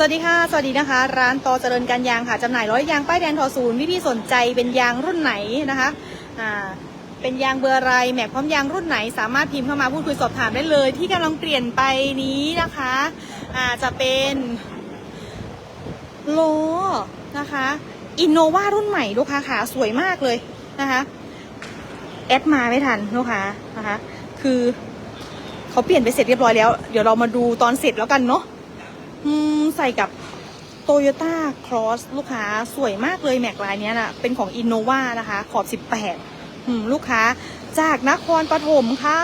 สวัสดีค่ะ สวัสดีนะคะ ร้านตอเจริญการยางค่ะจำหน่ายร้อยยางป้ายแดงทอศูนย์พี่พี่ๆสนใจเป็นยางรุ่นไหนนะคะอ่าเป็นยางเบอร์ไรแม็กพร้อมยางรุ่นไหน สามารถพิมพ์เข้ามาพูดคุยสอบถามได้เลย ที่กำลังเปลี่ยนไปนี้นะคะอ่าจะเป็นโลนะคะอินโนวารุ่นใหม่ลูกค้าค่ะสวยมากเลยนะคะแอดมาไม่ทันลูกค้านะคะ คือเขาเปลี่ยนไปเสร็จเรียบร้อยแล้ว เดี๋ยวเรามาดูตอนเสร็จแล้วกันเนาะ ใส่กับ Toyota Cross ลูกค้าสวยมากเลยแม็กลายนี้นะเป็นของ Innova นะคะขอบ 18 ลูกค้าจากนครปฐมค่ะ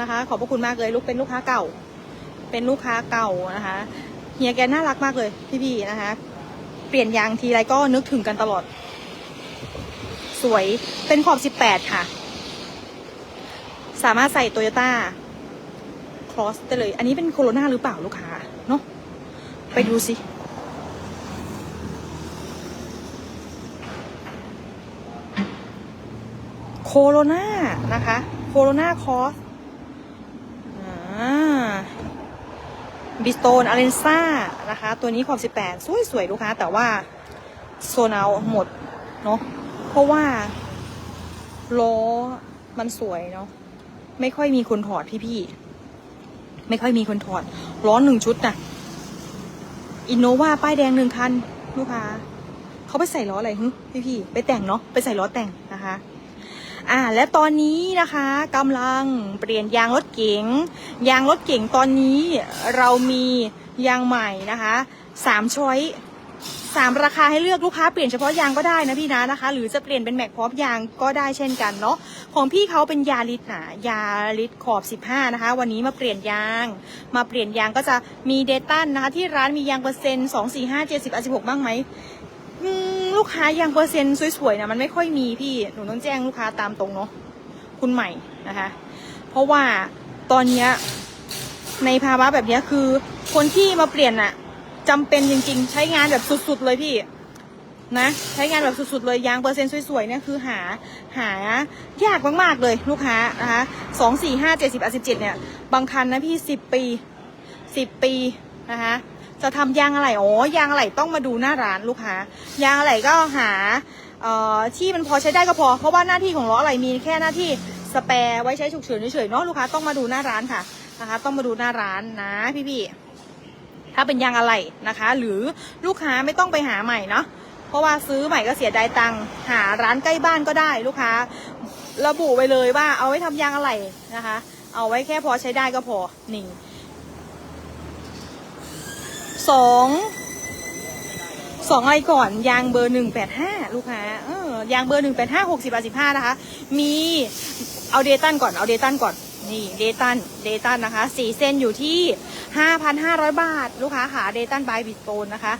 นะคะ ขอบพระคุณมากเลยลูกเป็นลูกค้าเก่า เป็นลูกค้าเก่านะคะเฮียแกน่ารักมากเลยพี่ๆนะคะ เปลี่ยนยางทีไรก็นึกถึงกันตลอด สวยเป็นขอบ 18 ค่ะ สามารถใส่ Toyota Cross ได้เลย อันนี้เป็นโคโรนาหรือเปล่าลูกค้า ไปดูสิ โคโรนานะคะ โคโรนาคอสบิสโตนอาเลนซ่านะคะ ตัวนี้ขอบ 18สวยสวยๆ ลูกค้า แต่ว่าโซนเอาหมด เนาะเพราะว่าล้อมันสวยเนาะไม่ค่อยมีคนถอดพี่ๆ ไม่ค่อยมีคนถอดล้อหนึ่งชุดน่ะ อินโนวาป้ายแดงหนึ่งคันลูกค้าเขาไปใส่ล้ออะไรฮึพี่พี่ๆไปแต่งเนาะไปใส่ล้อแต่งนะคะ อ่า และตอนนี้นะคะกำลังเปลี่ยนยางรถเก๋งยางรถเก๋งตอนนี้เรามียางใหม่นะคะสามช้อย สามราคาให้เลือกลูกค้าเปลี่ยนเฉพาะยางก็ได้นะพี่นะนะคะ หรือจะเปลี่ยนเป็นแม็กพร้อมยางก็ได้เช่นกันเนาะของพี่เขาเป็นยาลิตนะยาลิตขอบ 15 นะคะ วันนี้มาเปลี่ยนยาง มาเปลี่ยนยางก็จะมีเดตันนะคะ ที่ร้านมียางเปอร์เซ็นต์สองสี่ห้าเจ็ดสิบสิบหกบ้างไหมลูกค้ายางเปอร์เซ็นต์สวยๆนะมันไม่ค่อยมีพี่หนูต้องแจ้งลูกค้าตามตรงเนาะคุณใหม่นะคะ เพราะว่าตอนเนี้ยในภาวะแบบนี้คือคนที่มาเปลี่ยนอะ จำเป็นจริง ๆ ใช้งานแบบสุดๆเลยพี่นะ ใช้งานแบบสุดๆเลยยางเปอร์เซ็นต์สวยๆเนี่ยคือหาหายากมากๆเลยลูกค้านะคะสองสี่ห้าเจ็ดสิบสิบเจ็ดเนี่ยบางคันนะพี่สิบปีสิบปีนะคะจะทำยางอะไรอ๋อยางอะไรต้องมาดูหน้าร้านลูกค้ายางอะไรก็หาเอ่อที่มันพอใช้ได้ก็พอ เพราะว่าหน้าที่ของล้ออะไรมีแค่หน้าที่สแปร์ไว้ใช้ฉุกเฉินเฉยๆเนาะลูกค้าต้องมาดูหน้าร้านค่ะนะคะ ต้องมาดูหน้าร้านนะพี่ๆ ถ้าเป็นยางอะไรนะคะ หรือลูกค้าไม่ต้องไปหาใหม่เนาะเพราะว่าซื้อใหม่ก็เสียดายตังค์หาร้านใกล้บ้านก็ได้ลูกค้า ระบุไปเลยว่าเอาไว้ทำยางอะไรนะคะ เอาไว้แค่พอใช้ได้ก็พอนี่สองสองอะไรก่อนยางเบอร์หนึ่งแปดห้าลูกค้าเออยางเบอร์หนึ่งแปดห้าหกสิบสิบห้านะคะ มีเอาเดตันก่อนเอาเดตันก่อน นี่เดตันเดตันนะคะสี่เส้นอยู่ที่ห้าพันห้าร้อยบาท ลูกค้าขาเดตันบายบิสโตนนะคะ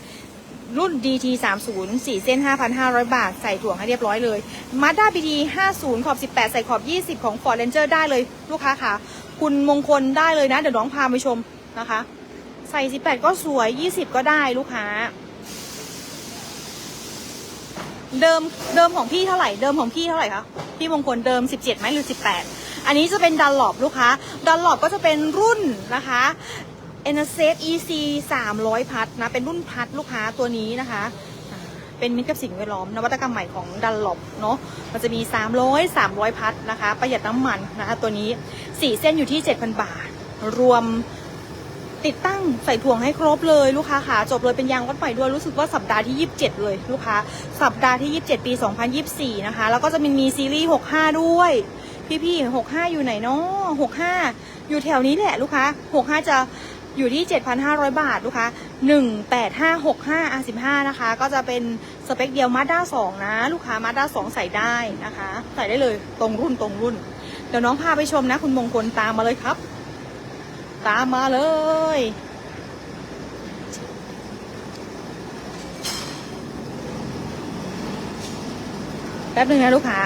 รุ่น DT 3 0 4เส้น 5,500 บาท ใส่ถ่วงให้เรียบร้อยเลย Mazda BD 50 ขอบ 18 ใส่ขอบ 20 ของ Ford Ranger ได้เลย ลูกค้าค่ะคุณมงคลได้เลยนะ เดี๋ยวน้องพาไปชมนะคะ ใส่ 18 ก็สวย 20 ก็ได้ลูกค้า เดิมเดิมของพี่เท่าไหร่ เดิมของพี่เท่าไหร่คะ พี่มงคลเดิม 17ไหมหรือ 18 อันนี้จะเป็นดันหลบลูกค้าดันหลบก็จะเป็นรุ่นนะคะ e n s a f EC 300 พัทนะ เป็นรุ่นพัทลูกค้าตัวนี้นะคะ เป็นมิตรกับสิ่งแวดล้อม นวัตกรรมใหม่ของดันหลบเนาะมันจะมี 300 300 พัทนะคะ ประหยัดน้ำมันนะคะตัวนี้ 4 เส้นอยู่ที่ 7,000 บาท รวมติดตั้งใส่ถ่วงให้ครบเลยลูกค้าค่ะจบเลยเป็นยางวัดใหม่ด้วยรู้สึกว่าสัปดาห์ที่ 27 เลยลูกค้า สัปดาห์ที่ 27 ปี 2024 นะคะ แล้วก็จะมีมีซีรีส์ 65 ด้วย พี่ๆ65อยู่ไหนเนาะ65อยู่แถวนี้แหละลูกค้า65จะอยู่ที่ 7,500 บาทลูกค้า18565 R15 นะคะ ก็จะเป็นสเปคเดียวมาด้า2นะ ลูกค้ามาด้า2ใส่ได้นะคะ ใส่ได้เลยตรงรุ่นตรงรุ่น เดี๋ยวน้องพาไปชมนะ คุณมงคลตามมาเลยครับ ตามมาเลย แป๊บหนึ่งนะลูกค้า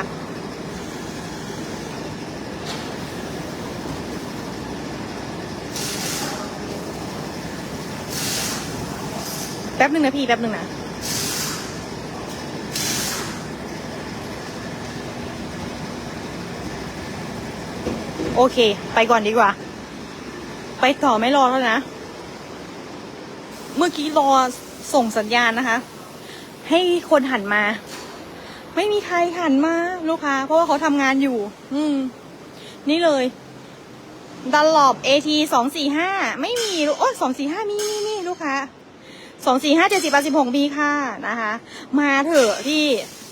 แป๊บหนึ่งนะพี่แป๊บหนึ่งนะโอเค ไปก่อนดีกว่า ไปต่อไม่รอแล้วนะ เมื่อกี้รอส่งสัญญาณนะคะ ให้คนหันมา ไม่มีใครหันมาลูกค้า เพราะว่าเขาทำงานอยู่ อืม นี่เลยดันหลอบ AT สองสี่ห้าไม่มีลูกโอ้สองสี่ห้ามีมีมีลูกค้า สองสี่ห้าเจ็ดสิบแปดสิบหกมีค่ะนะคะ มาเถอะที่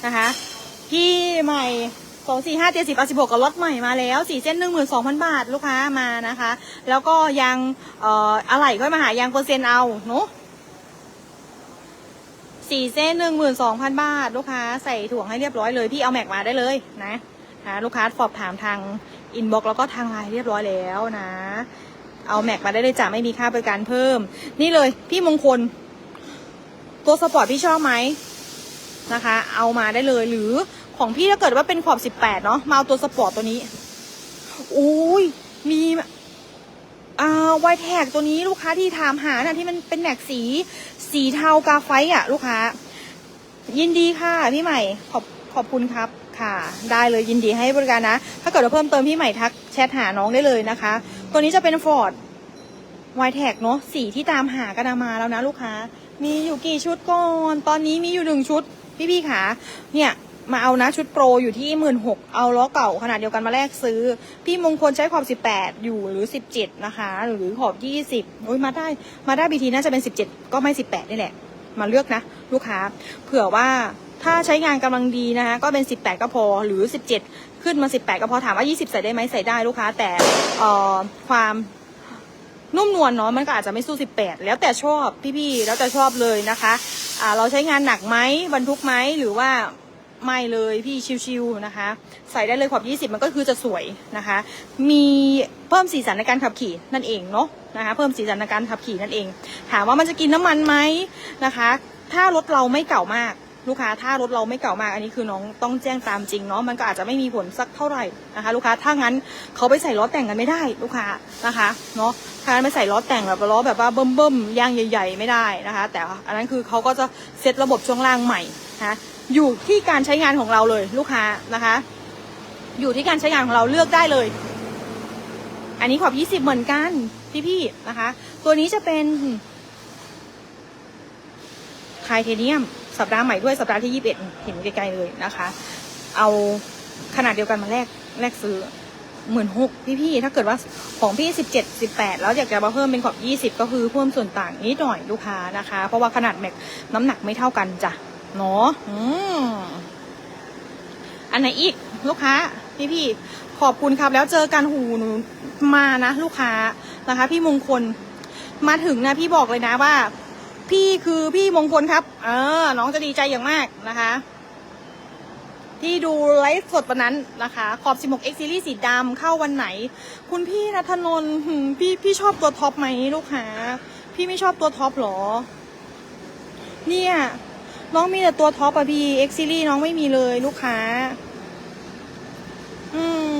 นะคะที่ใหม่สองสี่ห้าเจ็ดสิบแปดสิบหกกับรถใหม่มาแล้วสี่เส้นหนึ่งหมื่นสองพันบาทลูกค้ามานะคะ แล้วก็ยังเอ่ออะไหล่ค่อยมาหายางเปอร์เซ็นต์เอาเนาะสี่เส้นหนึ่งหมื่นสองพันบาท ลูกค้าใส่ถ่วงให้เรียบร้อยเลย พี่เอาแม็กมาได้เลยนะนะลูกค้าสอบถามทางอินบ็อกแล้วก็ทางไลน์เรียบร้อยแล้วนะ เอาแม็กมาได้เลยจ้ะไม่มีค่าบริการเพิ่ม นี่เลยพี่มงคล ตัวสปอร์ตพี่ชอบไหมนะคะ เอามาได้เลยหรือของพี่ถ้าเกิดว่าเป็นขอบ18เนาะมาเอาตัวสปอร์ตตัวนี้อุ้ยมีอ่าไวแท็กตัวนี้ลูกค้าที่ถามหาน่ะที่มันเป็นแม็กสี สีเทากาไฟอะ ลูกค้า ยินดีค่ะพี่ใหม่ขอบขอบคุณครับค่ะ ได้เลยยินดีให้บริการนะ ถ้าเกิดว่าเพิ่มเติมพี่ใหม่ทักแชทหาน้องได้เลยนะคะ ตัวนี้จะเป็นฟอร์ดไวแท็กเนาะสีที่ตามหากันเอามาแล้วนะลูกค้า มีอยู่กี่ชุดก่อน ตอนนี้มีอยู่หนึ่งชุด พี่พี่ๆขาเนี่ยมาเอานะชุดโปรอยู่ที่หมื่นหกเอาล้อเก่าขนาดเดียวกันมาแลกซื้อ พี่มงคลใช้ขอบสิบแปดอยู่หรือสิบเจ็ดนะคะ หรือขอบยี่สิบโอ้ยมาได้มาได้บีทีน่าจะเป็นสิบเจ็ดก็ไม่สิบแปดนี่แหละ มาเลือกนะ ลูกค้า เผื่อว่าถ้าใช้งานกำลังดีนะคะ ก็เป็น18ก็พอหรือ17ขึ้นมา18ก็พอถามว่า20ใส่ได้ไหมใส่ได้ลูกค้าแต่เอ่อความ นุ่มนวลเนาะมันก็อาจจะไม่สู้ 18 แล้วแต่ชอบพี่ๆแล้วแต่ชอบเลยนะคะอ่าเราใช้งานหนักไหมบรรทุกไหมหรือว่าไม่เลยพี่ชิวๆนะคะ ใส่ได้เลยขอบ 20 มันก็คือจะสวยนะคะ มีเพิ่มสีสันในการขับขี่นั่นเองเนาะนะคะ เพิ่มสีสันในการขับขี่นั่นเอง ถามว่ามันจะกินน้ำมันไหมนะคะ ถ้ารถเราไม่เก่ามาก ลูกค้าถ้ารถเราไม่เก่ามากอันนี้คือน้องต้องแจ้งตามจริงเนาะมันก็อาจจะไม่มีผลสักเท่าไหร่นะคะ ลูกค้าถ้างั้นเขาไปใส่ล้อแต่งกันไม่ได้ลูกค้านะคะเนาะถ้างั้นไม่ใส่ล้อแต่งแบบล้อแบบว่าเบิ่มเบิ่มๆยางใหญ่ ๆ ไม่ได้นะคะ แต่อันนั้นคือเขาก็จะเซตระบบช่วงล่างใหม่นะะอยู่ที่การใช้งานของเราเลยลูกค้านะคะ อยู่ที่การใช้งานของเราเลือกได้เลย อันนี้ขอบ 20 เหมือนกันพี่ๆนะคะ ตัวนี้จะเป็นไทเทเนียม สัปดาห์ใหม่ด้วยสัปดาห์ที่21เอ็ดเห็นไกลๆเลยนะคะ เอาขนาดเดียวกันมาแลกแลกซื้อหมื่นหกพี่ๆถ้าเกิดว่าของพี่17 18แปดแล้วอยากจะมาเพิ่มเป็นขอบ20ก็คือเพิ่มส่วนต่างนิดหน่อยลูกค้านะคะ เพราะว่าขนาดแม็กน้ำหนักไม่เท่ากันจ้ะเนาะอืมอันไหนอีกลูกค้าพี่ๆขอบคุณครับ แล้วเจอกันหูหนูมานะ ลูกค้านะคะ พี่มงคลมาถึงนะพี่บอกเลยนะว่า พี่คือพี่มงคลครับ เออ น้องจะดีใจอย่างมากนะคะ ที่ดูไลฟ์สดวันนั้นนะคะ ขอบ 16 X Series สีดำเข้าวันไหน คุณพี่นัทนนท์พี่พี่ชอบตัวท็อปไหมลูกค้าพี่ไม่ชอบตัวท็อปหรอ เนี่ย น้องมีแต่ตัวท็อปอะพี่ X Series น้องไม่มีเลยลูกค้า อืม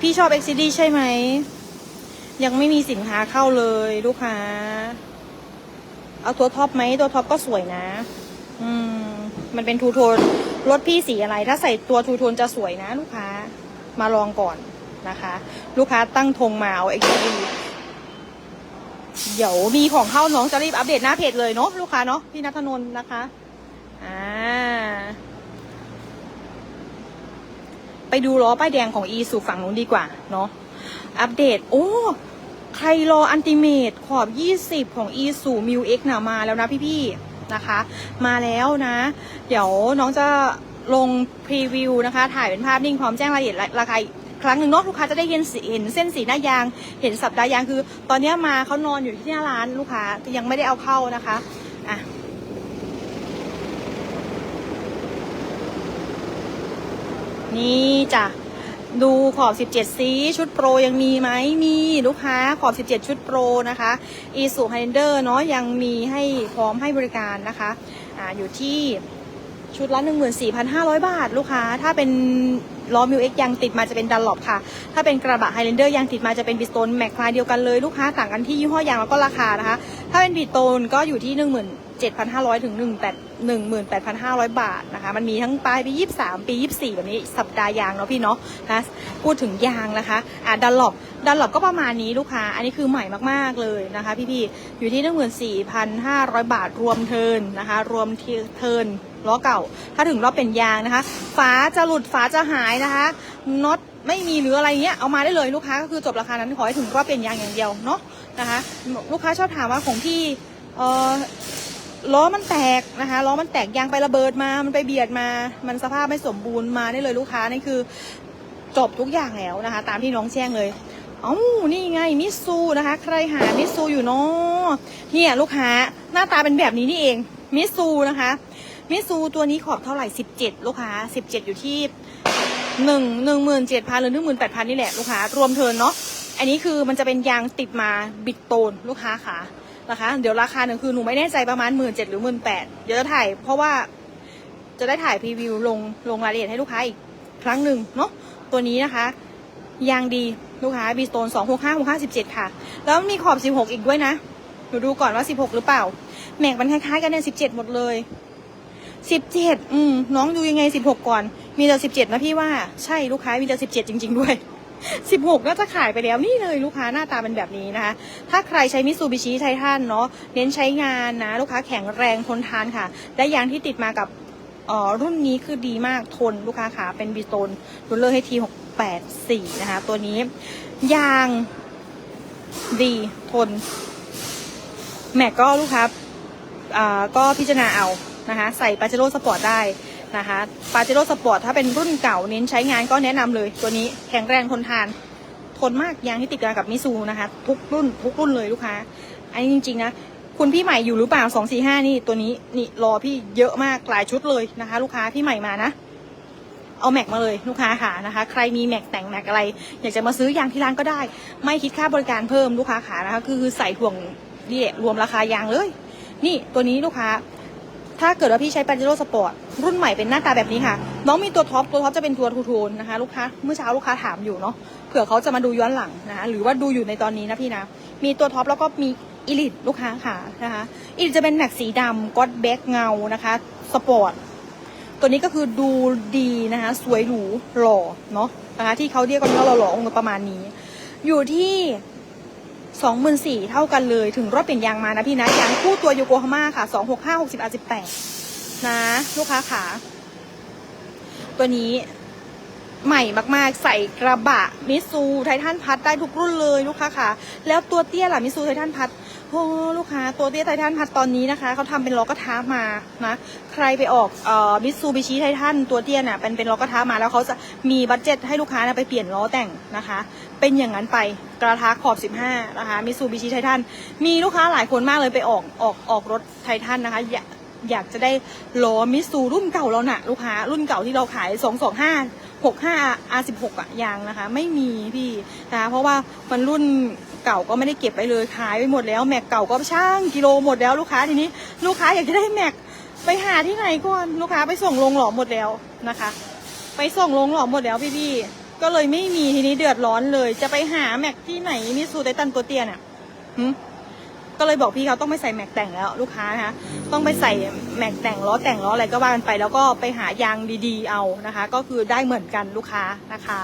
พี่ชอบ X Series ใช่ไหม ยังไม่มีสินค้าเข้าเลยลูกค้า เอาตัวท็อปไหมตัวท็อปก็สวยนะ อืม มันเป็นทูโทนรถพี่สีอะไร ถ้าใส่ตัวทูโทนจะสวยนะ ลูกค้า มาลองก่อนนะคะ ลูกค้าตั้งธงมาเอาเอ็กซ์ดีเดี๋ยวมีของเข้าน้องจะรีบอัปเดตหน้าเพจเลยเนาะลูกค้าเนาะพี่นัทนนท์นะคะอ่าไปดูล้อป้ายแดงของอีสู่ฝั่งนู้นดีกว่าเนาะอัปเดต โอ้ ใครรออันติเมตขอบ 20 ของ e สูมิว X น่ะมาแล้วนะพี่ๆนะคะ มาแล้วนะ เดี๋ยวน้องจะลงพรีวิวนะคะ ถ่ายเป็นภาพนิ่งพร้อมแจ้งรายละเอียดราคาอีกครั้งหนึ่งเนาะลูกค้าจะได้เห็นสีเห็นเส้นสีหน้ายาง เห็นสับดายางคือ ตอนนี้มาเขานอนอยู่ที่หน้าร้านลูกค้ายังไม่ได้เอาเข้านะคะอะนี่จ้ะ ดูขอบ 17 ซีชุดโปรยังมีไหมมีลูกค้าขอบ 17 ชุดโปรนะคะ e s u h i g h l a n d e r เนาะยังมีให้พร้อมให้บริการนะคะอ่าอยู่ที่ชุดละ 14,500 บาท ลูกค้า ถ้าเป็นล้อมิวเอ็กยังติดมาจะเป็นดันหลบค่ะ ถ้าเป็นกระบะไฮเลนเดอร์ยังติดมาจะเป็นบิสโตนแม็กคลายเดียวกันเลยลูกค้าต่างกันที่ยี่ห้อยางแล้วก็ราคานะคะ ถ้าเป็นบิสโตนก็อยู่ที่ 7,500 ถึง 18 18,500 บาทนะคะ มันมีทั้งปลายปี 23 ปี 24 แบบนี้สัปดาห์ยางเนาะพี่เนาะนะพูดถึงยางนะคะอ่าดันหลบดันหลบก็ประมาณนี้ลูกค้า อันนี้คือใหม่มากๆเลยนะคะ พี่ๆอยู่ที่ 14,500 บาทรวมเทินนะคะ รวมเทินล้อเก่า ถ้าถึงรอบเป็นยางนะคะ ฝาจะหลุดฝาจะหายนะคะน็อตไม่มีหรืออะไรเงี้ยเอามาได้เลยลูกค้าก็คือจบราคานั้นขอให้ถึงรอบเป็นยางอย่างเดียวเนาะนะคะ ลูกค้าชอบถามว่าของพี่เออ ล้อมันแตกนะคะล้อมันแตกยางไประเบิดมามันไปเบียดมา มันสภาพไม่สมบูรณ์มาได้เลยลูกค้านี่คือ จบทุกอย่างแล้วนะคะ ตามที่น้องแจ้งเลยอ้านี่ไงมิซูนะคะ ใครหามิซูอยู่เนาะเนี่ยลูกค้าหน้าตาเป็นแบบนี้นี่เองมิซูนะคะมิซูตัวนี้ขอบเท่าไหร่17ลูกค้า17อยู่ที่หนึ่งหนึ่งหมื่นเจ็ดพันหรือหนึ่งหมื่นแปดพันนี่แหละลูกค้ารวมเทินเนาะอันนี้คือมันจะเป็นยางติดมาบิดโตนลูกค้าค่ะ นะคะ เดี๋ยวราคาหนึ่งคือหนูไม่แน่ใจประมาณหมื่นเจ็ดหรือหมื่นแปดเดี๋ยวจะถ่ายเพราะว่าจะได้ถ่ายพรีวิวลงลงรายละเอียดให้ลูกค้าอีกครั้งหนึ่งเนาะตัวนี้นะคะ ยางดีลูกค้าบีสโตนสองหกห้าหกห้าสิบเจ็ดค่ะ แล้วมีขอบสิบหกอีกด้วยนะหนูดูก่อนว่าสิบหกหรือเปล่าแม็กมันคล้ายๆกันเนี่ยสิบเจ็ดหมดเลยสิบเจ็ดอืมน้องดูยังไงสิบหกก่อน มีแต่สิบเจ็ดนะพี่ว่าใช่ลูกค้ามีแต่สิบเจ็ดจริง ๆ ด้วย สิบหกน่าจะขายไปแล้วนี่เลยลูกค้าหน้าตาเป็นแบบนี้นะคะ ถ้าใครใช้มิ t ซูบิชิไททันเนาะเน้นใช้งานนะ ลูกค้าแข็งแรงทนทานค่ะและยางที่ติดมากับออรุ่นนี้คือดีมากทนลูกค้าขาเป็นบีโตนรูเลอร์ให้ทีหกแปดสี่นะคะ ตัวนี้ยางดีทน แม็กก็ลูกค้าอ่าก็พิจารณาเอานะคะ ใส่ปาเจโร่สปอร์ตได้ นะคะปาเจโร่สปอร์ตถ้าเป็นรุ่นเก่าเน้นใช้งานก็แนะนำเลย ตัวนี้แข็งแรงทนทาน ทนมากยางที่ติดกันกับมิซูนะคะ ทุกรุ่นทุกรุ่นเลยลูกค้า อันนี้จริงๆนะคุณพี่ใหม่อยู่หรือเปล่าสองสี่ห้านี่ตัวนี้นี่รอพี่เยอะมากหลายชุดเลยนะคะ ลูกค้าพี่ใหม่มานะเอาแม็กมาเลยลูกค้าค่ะนะคะ ใครมีแม็กแต่งแม็กอะไร อยากจะมาซื้อยางที่ร้านก็ได้ ไม่คิดค่าบริการเพิ่มลูกค้าขานะคะ คือใส่ถ่วงนี่แหละรวมราคายางเลย นี่ตัวนี้ลูกค้า ถ้าเกิดว่าพี่ใช้ปาเจโร่สปอร์ตรุ่นใหม่เป็นหน้าตาแบบนี้ค่ะ น้องมีตัวท็อปตัวท็อปจะเป็นตัวทูโทนนะคะ ลูกค้าเมื่อเช้าลูกค้าถามอยู่เนาะเผื่อเขาจะมาดูย้อนหลังนะคะหรือว่าดูอยู่ในตอนนี้นะพี่นะมีตัวท็อปแล้วก็มีอีลิทลูกค้าค่ะนะคะอีลิทจะเป็นแม็กสีดำก็อดแบ็กเงานะคะสปอร์ตตัวนี้ก็คือดูดีนะคะสวยหรูหล่อเนาะนะคะที่เขาเรียกกันว่าหล่อๆองค์ประมาณนี้ อยู่ที่ สองหมื่นสี่เท่ากันเลย ถึงรอบเปลี่ยนยางมานะพี่นะ ยางคู่ตัวโยโกฮาม่าค่ะสองหกห้าหกสิบอสิบแปดนะ ลูกค้าขา ตัวนี้ใหม่มากๆ ใส่กระบะมิซูไททันพัดได้ทุกรุ่นเลยลูกค้าขาแล้วตัวเตี้ยล่ะมิซูไททันพัดโอ้ลูกค้าตัวเตี้ยไททันพัดตอนนี้นะคะเขาทำเป็นล้อกระทะมานะใครไปออกเอ่อมิซูบิชิไททันตัวเตี้ยเนี่ยเป็นเป็นล้อกระทะมาแล้วเขาจะมีบัตเจ็ตให้ลูกค้านะไปเปลี่ยนล้อแต่งนะคะ เป็นอย่างนั้นไปกระทะขอบ 15 นะคะมิซูบิชิไททันมีลูกค้าหลายคนมากเลยไปออกออกออกรถไททันนะคะอยากอยากจะได้ล้อมิซูรุ่นเก่าเราน่ะ ลูกค้ารุ่นเก่าที่เราขาย 225 65 R16 อะยางนะคะ ไม่มีพี่นะคะเพราะว่ามันรุ่นเก่าก็ไม่ได้เก็บไปเลยขายไปหมดแล้วแม็กเก่าก็ช่างกิโลหมดแล้วลูกค้าทีนี้ ลูกค้าอยากจะได้แม็กไปหาที่ไหนก่อนลูกค้าไปส่งลงหลอมหมดแล้วนะคะ ไปส่งลงหลอมหมดแล้วพี่พี่ๆ ก็เลยไม่มีทีนี้เดือดร้อนเลย จะไปหาแม็กที่ไหนมิสูไตตันตัวเตียน่ะหึก็เลยบอกพี่เขาต้องไปใส่แม็กแต่งแล้วลูกค้านะคะต้องไปใส่แม็กแต่งล้อแต่งล้ออะไรก็ว่ากันไป แล้วก็ไปหายางดีๆเอานะคะ ก็คือได้เหมือนกันลูกค้านะคะ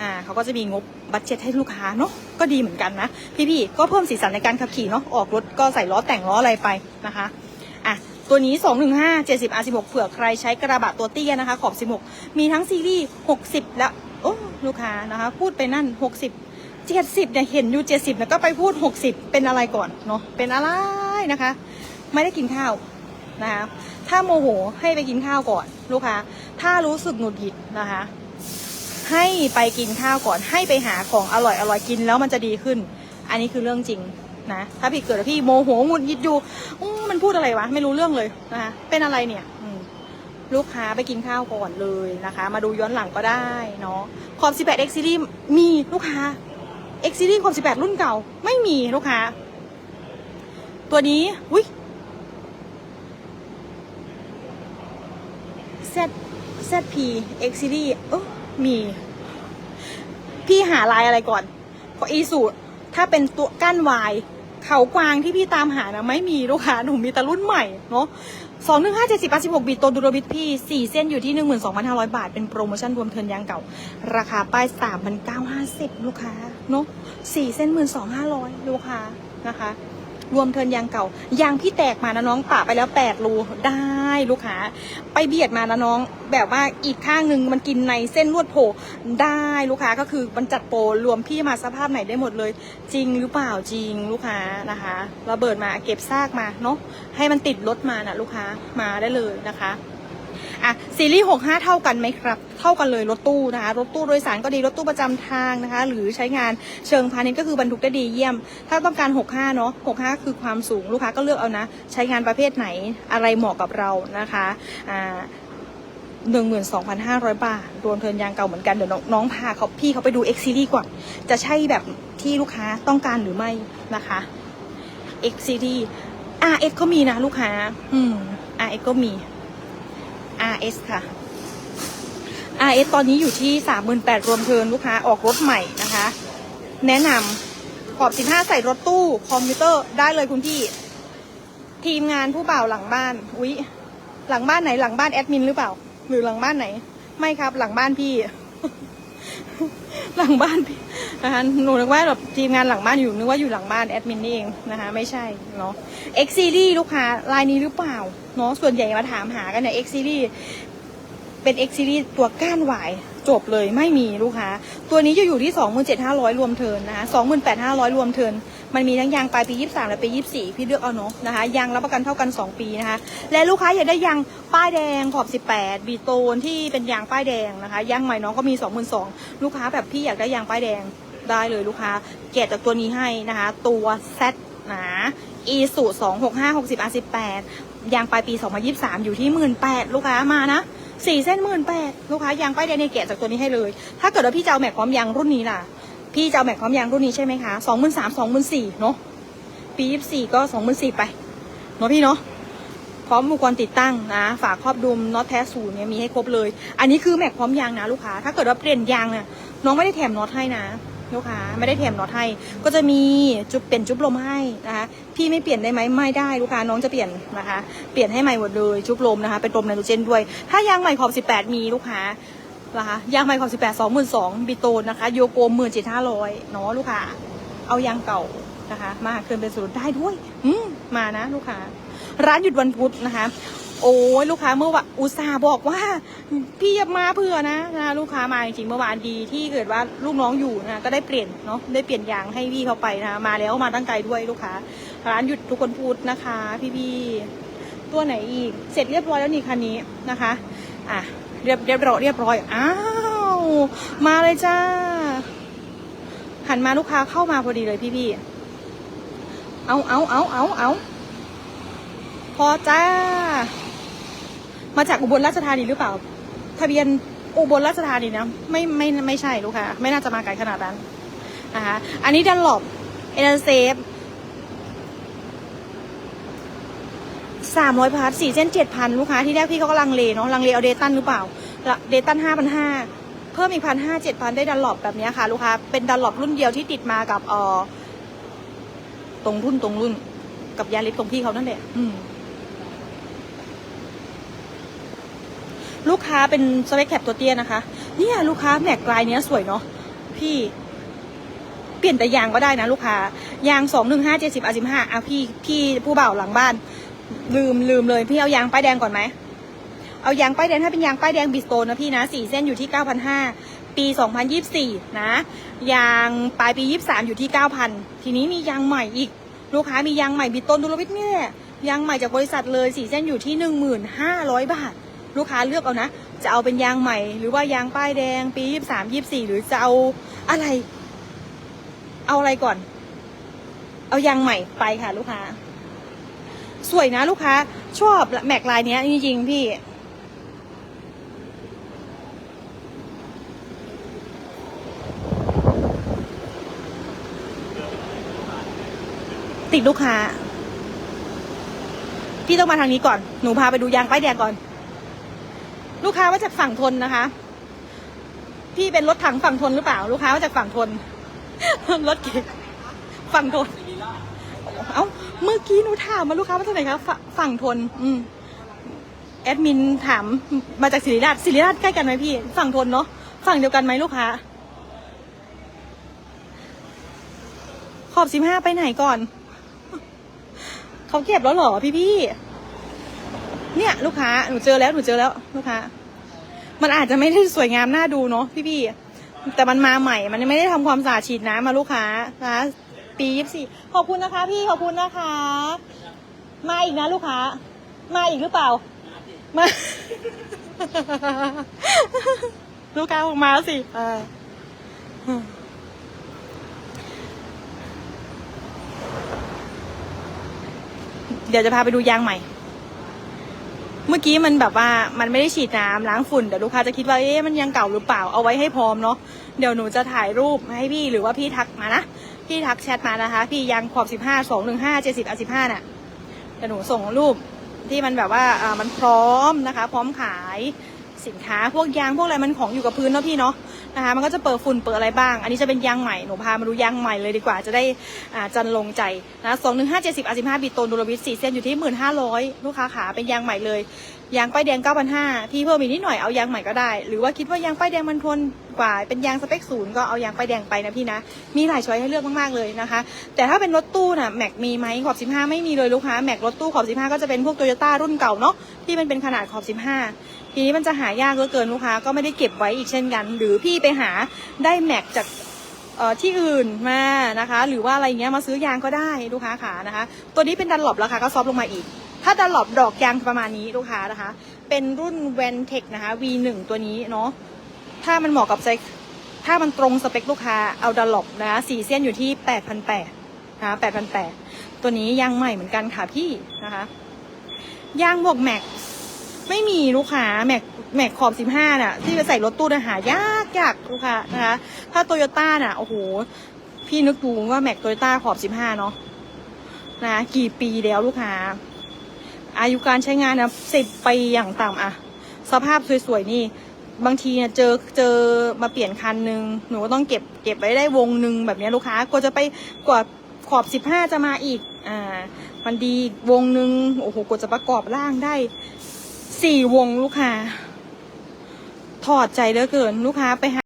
อ่าเขาก็จะมีงบบัตเจ็ตให้ลูกค้าเนาะก็ดีเหมือนกันนะพี่ๆก็เพิ่มสีสันในการขับขี่เนาะออกรถก็ใส่ล้อแต่งล้ออะไรไปนะคะอะตัวนี้ 215 70 R16 เผื่อใครใช้กระบะตัวเตี้ยนะคะ ขอบ 16 มีทั้งซีรีส์ 60 แล้ว โอ้ลูกค้านะคะ พูดไปนั่น60 70เนี่ยเห็นอยู่70แล้วก็ไปพูด60เป็นอะไรก่อนเนาะเป็นอะไรนะคะ ไม่ได้กินข้าวนะคะถ้าโมโหให้ไปกินข้าวก่อน ลูกค้า ถ้ารู้สึกหงุดหงิดนะคะ ให้ไปกินข้าวก่อน ให้ไปหาของอร่อยอร่อยกินแล้วมันจะดีขึ้น อันนี้คือเรื่องจริงนะถ้าพี่เกิดพี่โมโหหงุดหงิดอยู่มันพูดอะไรวะไม่รู้เรื่องเลยนะคะเป็นอะไรเนี่ย ลูกค้าไปกินข้าวก่อนเลยนะคะ มาดูย้อนหลังก็ได้เนาะขอบ18 X Series มีลูกค้า X Series ขอบ18 รุ่นเก่า ไม่มีลูกค้า ตัวนี้อุ้ย Z ZP X Series เออมี พี่หาลายอะไรก่อนก็อีสูถ้าเป็นตัวก้านวาย เขากวางที่พี่ตามหานะไม่มีลูกค้าหนูมีแต่รุ่นใหม่เนาะ สองหนึ่งห้าเจ็ดสิบแปดสิบหกบีโตดูโรบิทพี่สี่เส้นอยู่ที่หนึ่งหมื่นสองพันห้าร้อยบาท เป็นโปรโมชั่นรวมเทินยางเก่า ราคาป้ายสามพันเก้าห้าสิบลูกค้า เนาะสี่เส้นหมื่นสองห้าร้อยลูกค้านะคะ รวมเทินยางเก่ายางพี่แตกมานะน้องปะไปแล้วแปดรูได้ลูกค้า ไปเบียดมานะน้อง แบบว่าอีกข้างหนึ่งมันกินในเส้นลวดโผล่ได้ลูกค้าก็คือมันจัดโปรรวมพี่มาสภาพไหนได้หมดเลย จริงหรือเปล่าจริงลูกค้านะคะระเบิดมาเก็บซากมาเนาะให้มันติดรถมานะลูกค้ามาได้เลยนะคะอะซีรีส์65เท่ากันไหมครับ เท่ากันเลยรถตู้นะคะ รถตู้โดยสารก็ดีรถตู้ประจำทางนะคะ หรือใช้งานเชิงพาณิชย์ก็คือบรรทุกได้ดีเยี่ยม ถ้าต้องการ 65 เนาะ 65 คือความสูงลูกค้าก็เลือกเอานะ ใช้งานประเภทไหนอะไรเหมาะกับเรานะคะอ่าหนึ่งหมื่นสองพันห้าร้อยบาท รวมเทินยางเก่าเหมือนกัน เดี๋ยวน้องน้องพาเขาพี่เขาไปดู X Series ก่อน จะใช่แบบที่ลูกค้าต้องการหรือไม่นะคะ X Series RS ก็มีนะลูกค้า อืม RS ก็มี RS ค่ะ RS ตอนนี้อยู่ที่สามหมื่นแปดรวมเทินลูกค้าออกรถใหม่นะคะ แนะนำขอบสิบห้าใส่รถตู้ คอมพิวเตอร์ได้เลยคุณพี่ ทีมงานผู้บ่าวหลังบ้านอุ๊ยหลังบ้านไหนหลังบ้านแอดมินหรือเปล่า หรือหลังบ้านไหน ไม่ครับหลังบ้านพี่ หลังบ้านพี่นะคะหนูนึกว่าแบบทีมงานหลังบ้านอยู่นึกว่าอยู่หลังบ้านแอดมินนี่เองนะคะไม่ใช่เนาะ X Series ลูกค้ารายนี้หรือเปล่าเนาะส่วนใหญ่มาถามหากันเนี่ย X Series เป็น X Series ตัวก้านหวายจบเลยไม่มีลูกค้า ตัวนี้จะอยู่ที่ 27,500 รวมเทินนะคะ28,500 รวมเทิน มันมีทั้งยางปลายปี 23 และปี 24 พี่เลือกเอาเนาะนะคะ ยางรับประกันเท่ากัน 2 ปีนะคะ และลูกค้าอยากได้ยางป้ายแดงขอบ 18 บีโตนที่เป็นยางป้ายแดงนะคะ ยางใหม่น้องก็มี 22,000 ลูกค้าแบบพี่อยากได้ยางป้ายแดงได้เลยลูกค้า แกะจากตัวนี้ให้นะคะ ตัว Z นะ e สู265 60 r 18 ยางปลายปี 2023 อยู่ที่ 18,000 ลูกค้ามานะ สี่เส้นหมื่นแปดลูกค้ายางป้ายแดงในแกะจากตัวนี้ให้เลย ถ้าเกิดว่าพี่จะเอาแม็กพร้อมยางรุ่นนี้ล่ะ พี่จะเอาแม็กพร้อมยางรุ่นนี้ใช่ไหมคะสองหมื่นสามสองหมื่นสี่เนาะปียี่สี่ก็สองหมื่นสี่ไปเนาะพี่เนาะพร้อมอุปกรณ์ติดตั้งนะ ฝาครอบดุมน็อตแท้ศูนย์เนี่ยมีให้ครบเลย อันนี้คือแม็กพร้อมยางนะลูกค้า ถ้าเกิดว่าเปลี่ยนยางเนี่ยน้องไม่ได้แถมน็อตให้นะลูกค้าไม่ได้แถมน็อตให้ ก็จะมีจุบเป็นจุบลมให้นะคะ พี่ไม่เปลี่ยนได้ไหมไม่ได้ลูกค้าน้องจะเปลี่ยนนะคะ เปลี่ยนให้ใหม่หมดเลยจุบลมนะคะ เป็นลมไนโตรเจนด้วย ถ้ายางใหม่ขอบ 18 มีลูกค้านะคะยางใหม่ขอบ 18 22,000บิโตนนะคะโยโก17,500เนาะลูกค้าเอายางเก่านะคะ มาเกินเป็นศูนย์ได้ด้วย อืมานะลูกค้า ร้านหยุดวันพุธนะคะ โอ้ยลูกค้าเมื่อวานอุตส่าห์บอกว่า พี่มาเผื่อนะนะลูกค้ามาจริงๆเมื่อวานดีที่เกิดว่าลูกน้องอยู่นะก็ได้เปลี่ยนเนาะได้เปลี่ยนยางให้พี่เขาไปนะมาแล้วมาตั้งใจด้วยลูกค้า ร้านหยุดทุกคนพูดนะคะ พี่ๆตัวไหนอีก เสร็จเรียบร้อยแล้วนี่คันนี้นะคะ อะเรียบเรียบร้อยเรียบร้อยอ้าวมาเลยจ้าหันมาลูกค้าเข้ามาพอดีเลยพี่ๆเอาเอาเอาเอาเอาพอจ้า มาจากอุบลราชธานีหรือเปล่า ทะเบียนอุบลราชธานีนะไม่ไม่ไม่ใช่ลูกค้าไม่น่าจะมาไกลขนาดนั้นนะคะอันนี้ดันหลบเอเดนเซฟ สามร้อยพาร์ทสี่เส้นเจ็ดพันลูกค้าที่แรกพี่เขาก็ลังเลเนาะลังเลเอาเดตันหรือเปล่าเดตันห้าพันห้าเพิ่มอีกพันห้าเจ็ดพันได้ดันหลบแบบนี้ค่ะ ลูกค้าเป็นดันหลบรุ่นเดียวที่ติดมากับเอ่อตรงรุ่นตรงรุ่น กับยาลิสตรงพี่เขานั่นแหละอืมลูกค้าเป็นสเปคแคปตัวเตี้ยนะคะ เนี่ยลูกค้าแม็กลายเนี้ยสวยเนาะพี่เปลี่ยนแต่ยางก็ได้นะลูกค้ายางสองหนึ่งห้าเจ็ดสิบอาสิบห้าอะพี่พี่ผู้บ่าวหลังบ้าน ลืมลืมเลยพี่เอายางป้ายแดงก่อนไหม เอายางป้ายแดงถ้าเป็นยางป้ายแดงบิสโตนนะพี่นะสี่เส้นอยู่ที่เก้าพันห้าปีสองพันยี่สี่นะ ยางปลายปียี่สามอยู่ที่เก้าพันทีนี้มียางใหม่อีก ลูกค้ามียางใหม่บิสโตนดูรวิทเนี่ยยางใหม่จากบริษัทเลยสี่เส้นอยู่ที่หนึ่งหมื่นห้าร้อยบาท ลูกค้าเลือกเอานะ จะเอาเป็นยางใหม่ หรือว่ายางป้ายแดงปียี่สามยี่สี่หรือจะเอาอะไร เอาอะไรก่อน เอายางใหม่ไปค่ะลูกค้า สวยนะลูกค้า ชอบแม็กลายเนี้ยจริงๆพี่ ติดลูกค้า พี่ต้องมาทางนี้ก่อน หนูพาไปดูยางป้ายแดงก่อน ลูกค้าว่าจากฝั่งทนนะคะ พี่เป็นรถถังฝั่งทนหรือเปล่า ลูกค้าว่าจากฝั่งทน รถเก๋งฝั่งทน เอ้า เมื่อกี้หนูถามมาลูกค้ามาจากไหนคะฝฝั่งทน อืมแอดมินถามมาจากศิริราชศิริราชใกล้กันไหมพี่ ฝั่งทนเนาะฝั่งเดียวกันไหมลูกค้า ขอบสิบห้าไปไหนก่อน เขาเก็บแล้วหรอพี่พี่เนี่ย ลูกค้าหนูเจอแล้วหนูเจอแล้ว ลูกค้า มันอาจจะไม่ได้สวยงามน่าดูเนาะพี่พี่แต่มันมาใหม่ มันยังไม่ได้ทำความสะอาดฉีดน้ำมาลูกค้านะ ปียี่สี่ขอบคุณนะคะพี่ขอบคุณนะคะ มาอีกนะลูกค้า มาอีกหรือเปล่า มา ลูกค้าบอกมาแล้วสิเออเดี๋ยวจะพาไปดูยางใหม่ เมื่อกี้มันแบบว่ามันไม่ได้ฉีดน้ำล้างฝุ่นเดี๋ยวลูกค้าจะคิดว่าเอ๊ะมันยังเก่าหรือเปล่าเอาไว้ให้พร้อมเนาะเดี๋ยวหนูจะถ่ายรูปให้พี่หรือว่าพี่ทักมานะ พี่ทักแชทมานะคะ พี่ยางขอบสิบห้าสองหนึ่งห้าเจ็ดสิบอะสิบห้าน่ะเดี๋ยวหนูส่งรูปที่มันแบบว่าอ่ามันพร้อมนะคะ พร้อมขายสินค้าพวกยางพวกอะไรมันของอยู่กับพื้นเนาะพี่เนาะนะคะ มันก็จะเปิดฝุ่นเปิดอะไรบ้าง อันนี้จะเป็นยางใหม่หนูพามาดูยางใหม่เลยดีกว่าจะได้อ่าจันลงใจนะสองหนึ่งห้าเจ็ดสิบอะสิบห้าบิตโตนดูรวิทสี่เส้นอยู่ที่หมื่นห้าร้อยลูกค้าขาเป็นยางใหม่เลยยางป้ายแดง 9,500 พี่เพิ่มอีกนิดหน่อยเอายางใหม่ก็ได้ หรือว่าคิดว่ายางป้ายแดงมันทนกว่า เป็นยางสเปคศูนย์ก็เอายางป้ายแดงไปนะพี่นะ มีหลายช้อยให้เลือกมากๆเลยนะคะ แต่ถ้าเป็นรถตู้น่ะแม็กมีไหมขอบ 15 ไม่มีเลยลูกค้าแม็กรถตู้ขอบ 15 ก็จะเป็นพวกโตโยต้ารุ่นเก่าเนาะที่มันเป็นขนาดขอบ 15 ทีนี้มันจะหายากเหลือเกินลูกค้าก็ไม่ได้เก็บไว้อีกเช่นกัน หรือพี่ไปหาได้แม็กจากที่อื่นมานะคะ หรือว่าอะไรเงี้ยมาซื้อยางก็ได้ลูกค้าขานะคะ ตัวนี้เป็นดันหลบราคาก็ซอฟลงมาอีก ถ้าดันหลบดอกยางประมาณนี้ลูกค้านะคะ เป็นรุ่น v e n t e c นะคะ V1 ตัวนี้เนาะถ้ามันเหมาะกับใจถ้ามันตรงสเปคลูกค้าเอาดันหลบนะคะสี่เส้นอยู่ที่8,800นแปดนะคะ8,800ตัวนี้ยางใหม่เหมือนกันค่ะพี่นะคะยางบวกแม็กไม่มีลูกค้าแม็กแม็กขอบสิบห้าน่ะ ที่ไปใส่รถตู้น่ะหายากยากลูกค้านะคะ ถ้าโตโยต้าน่ะโอ้โหพี่นึกดูว่าแม็กโตโยต้าขอบสิบห้าเนาะนะกี่ปีแล้วลูกค้า อายุการใช้งานนะสิบปีอย่างต่ำอะสภาพสวยๆนี่ บางทีเนี่ยเจอเจอมาเปลี่ยนคันนึง หนูก็ต้องเก็บเก็บไว้ได้วงหนึ่งแบบนี้ลูกค้ากว่าจะไปกว่าขอบสิบห้าจะมาอีก อ่า มันดีวงหนึ่งโอ้โหกว่าจะประกอบร่างได้สี่วงลูกค้า ถอดใจเหลือเกินลูกค้าไปหา